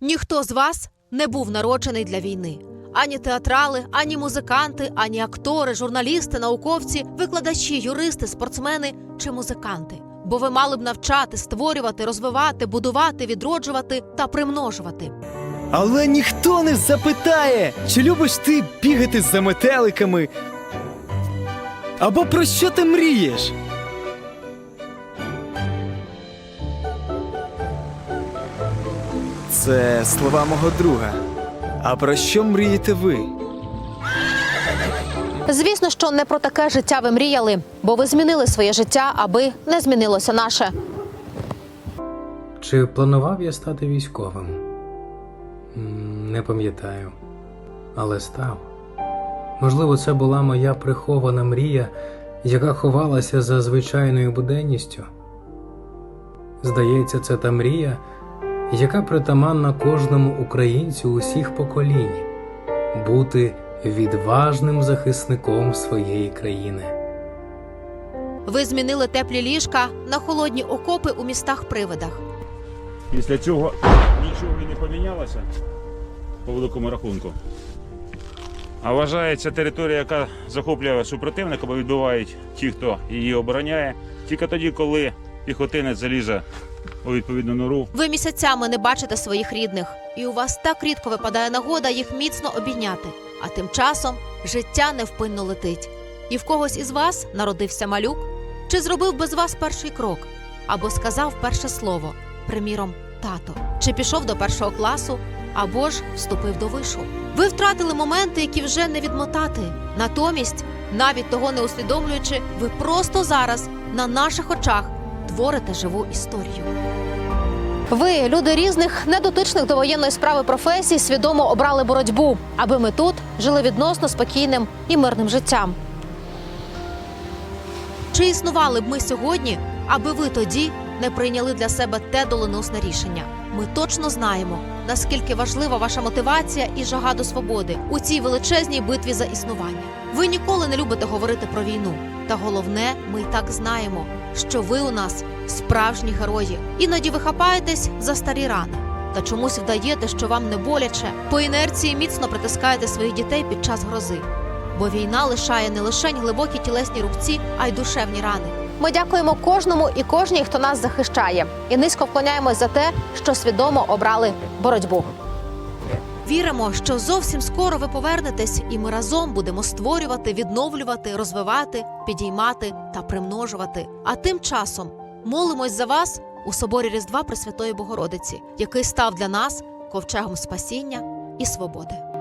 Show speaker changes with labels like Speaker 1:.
Speaker 1: Ніхто з вас не був народжений для війни. Ані театрали, ані музиканти, ані актори, журналісти, науковці, викладачі, юристи, спортсмени чи музиканти. Бо ви мали б навчати, створювати, розвивати, будувати, відроджувати та примножувати.
Speaker 2: Але ніхто не запитає, чи любиш ти бігати за метеликами. Або про що ти мрієш? Це слова мого друга. А про що мрієте ви?
Speaker 1: Звісно, що не про таке життя ви мріяли, бо ви змінили своє життя, аби не змінилося наше.
Speaker 3: Чи планував я стати військовим? М, Не пам'ятаю, але став. Можливо, це була моя прихована мрія, яка ховалася за звичайною буденністю. Здається, це та мрія, яка притаманна кожному українцю усіх поколінь бути відважним захисником своєї країни.
Speaker 1: Ви змінили теплі ліжка на холодні окопи у містах-привидах.
Speaker 4: Після цього нічого і не помінялося по великому рахунку. А вважається територія, яка захоплює супротивника, або відбивають ті, хто її обороняє, тільки тоді, коли піхотинець залізе у відповідну нору.
Speaker 1: Ви місяцями не бачите своїх рідних, і у вас так рідко випадає нагода їх міцно обійняти. А тим часом життя невпинно летить. І в когось із вас народився малюк, чи зробив без вас перший крок, або сказав перше слово, приміром, тато, чи пішов до першого класу, або ж вступив до вишу. Ви втратили моменти, які вже не відмотати. Натомість, навіть того не усвідомлюючи, ви просто зараз на наших очах творите живу історію. Ви, люди різних, недотичних до воєнної справи професій, свідомо обрали боротьбу, аби ми тут жили відносно спокійним і мирним життям. Чи існували б ми сьогодні, аби ви тоді не прийняли для себе те доленосне рішення? Ми точно знаємо, наскільки важлива ваша мотивація і жага до свободи у цій величезній битві за існування. Ви ніколи не любите говорити про війну. Та головне, ми й так знаємо, що ви у нас справжні герої. Іноді ви хапаєтесь за старі рани. Та чомусь вдаєте, що вам не боляче, по інерції міцно притискаєте своїх дітей під час грози. Бо війна лишає не лише глибокі тілесні рубці, а й душевні рани. Ми дякуємо кожному і кожній, хто нас захищає, і низько вклоняємось за те, що свідомо обрали боротьбу. Віримо, що зовсім скоро ви повернетесь, і ми разом будемо створювати, відновлювати, розвивати, підіймати та примножувати. А тим часом молимось за вас у соборі Різдва Пресвятої Богородиці, який став для нас ковчегом спасіння і свободи.